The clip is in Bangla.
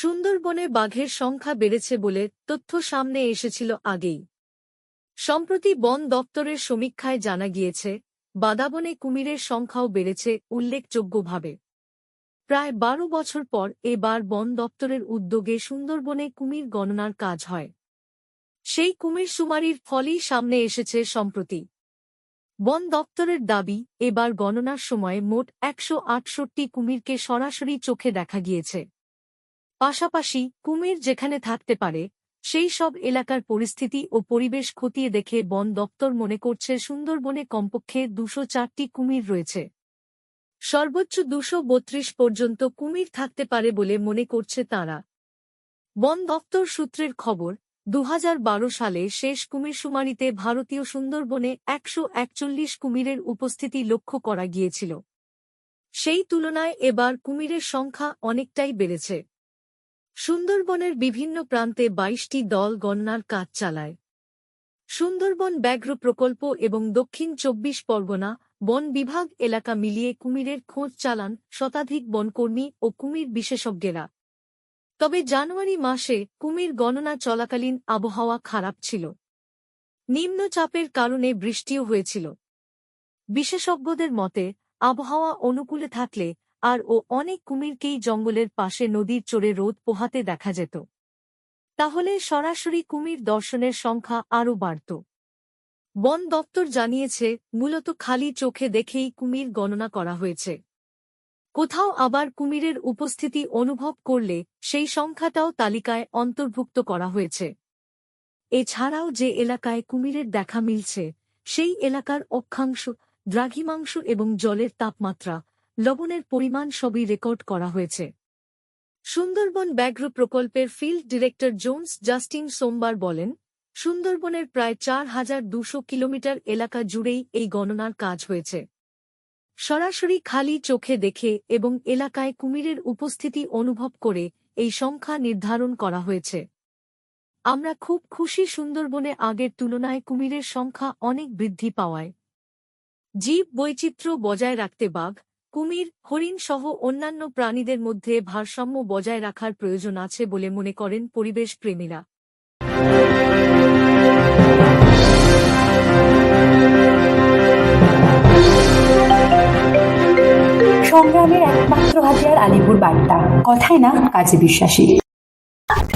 সুন্দরবনে বাঘের সংখ্যা বেড়েছে বলে তথ্য সামনে এসেছিল আগেই। সম্প্রতি বন দপ্তরের সমীক্ষায় জানা গিয়েছে, বাদাবনে কুমিরের সংখ্যাও বেড়েছে উল্লেখযোগ্যভাবে। প্রায় বারো বছর পর এবার বন দপ্তরের উদ্যোগে সুন্দরবনে কুমির গণনার কাজ হয়। সেই কুমির সুমারির ফলই সামনে এসেছে সম্প্রতি। বন দপ্তরের দাবি, এবার গণনার সময় মোট একশো আটষট্টি কুমিরকে সরাসরি চোখে দেখা গিয়েছে। পাশাপাশি কুমির যেখানে থাকতে পারে, সেই সব এলাকার পরিস্থিতি ও পরিবেশ খতিয়ে দেখে বন দপ্তর মনে করছে সুন্দরবনে কমপক্ষে দুশো চারটি কুমির রয়েছে। সর্বোচ্চ দুশো বত্রিশ পর্যন্ত কুমির থাকতে পারে বলে মনে করছে তারা। বন দপ্তর সূত্রের খবর দু হাজার বারো সালে শেষ কুমিরশুমারিতে ভারতীয় সুন্দরবনে একশো একচল্লিশ কুমিরের উপস্থিতি লক্ষ্য করা গিয়েছিল। সেই তুলনায় এবার কুমিরের সংখ্যা অনেকটাই বেড়েছে। সুন্দরবনের বিভিন্ন প্রান্তে বাইশটি দল গণনার কাজ চালায়। সুন্দরবন ব্যাঘ্র প্রকল্প এবং দক্ষিণ চব্বিশ পরগনা বন বিভাগ এলাকা মিলিয়ে কুমিরের খোঁজ চালান শতাধিক বনকর্মী ও কুমির বিশেষজ্ঞেরা। তবে জানুয়ারি মাসে কুমির গণনা চলাকালীন আবহাওয়া খারাপ ছিল। নিম্নচাপের কারণে বৃষ্টিও হয়েছিল। বিশেষজ্ঞদের মতে, আবহাওয়া অনুকূলে থাকলে আর ও অনেক কুমিরকেই জঙ্গলের পাশে নদীর চড়ে রোদ পোহাতে দেখা যেত। তাহলে সরাসরি কুমির দর্শনের সংখ্যা আরও বাড়ত। বন দপ্তর জানিয়েছে, মূলত খালি চোখে দেখেই কুমির গণনা করা হয়েছে। কোথাও আবার কুমিরের উপস্থিতি অনুভব করলে সেই সংখ্যাটাও তালিকায় অন্তর্ভুক্ত করা হয়েছে। এছাড়াও যে এলাকায় কুমিরের দেখা মিলছে, সেই এলাকার অক্ষাংশ, দ্রাঘিমাংশ এবং জলের তাপমাত্রা লবণের পরিমাণ সবই রেকর্ড করা হয়েছে। সুন্দরবন ব্যাঘ্র প্রকল্পের ফিল্ড ডিরেক্টর জোন্স জাস্টিন সোমবার বলেন, সুন্দরবনের প্রায় চার হাজার দুশো কিলোমিটার এলাকা জুড়েই এই গণনার কাজ হয়েছে। সরাসরি খালি চোখে দেখে এবং এলাকায় কুমিরের উপস্থিতি অনুভব করে এই সংখ্যা নির্ধারণ করা হয়েছে। আমরা খুব খুশি সুন্দরবনে আগের তুলনায় কুমিরের সংখ্যা অনেক বৃদ্ধি পাওয়ায়। জীব বৈচিত্র্য বজায় রাখতে বাঘ কুমির, হরিণ সহ অন্যান্য প্রাণীদের মধ্যে ভারসাম্য বজায় রাখার প্রয়োজন আছে বলে মনে করেন পরিবেশ প্রেমীরা। সংগ্রামের একমাত্র হাতিয়ার আলিপুর বার্তা। কথায় না, কাজে বিশ্বাসী।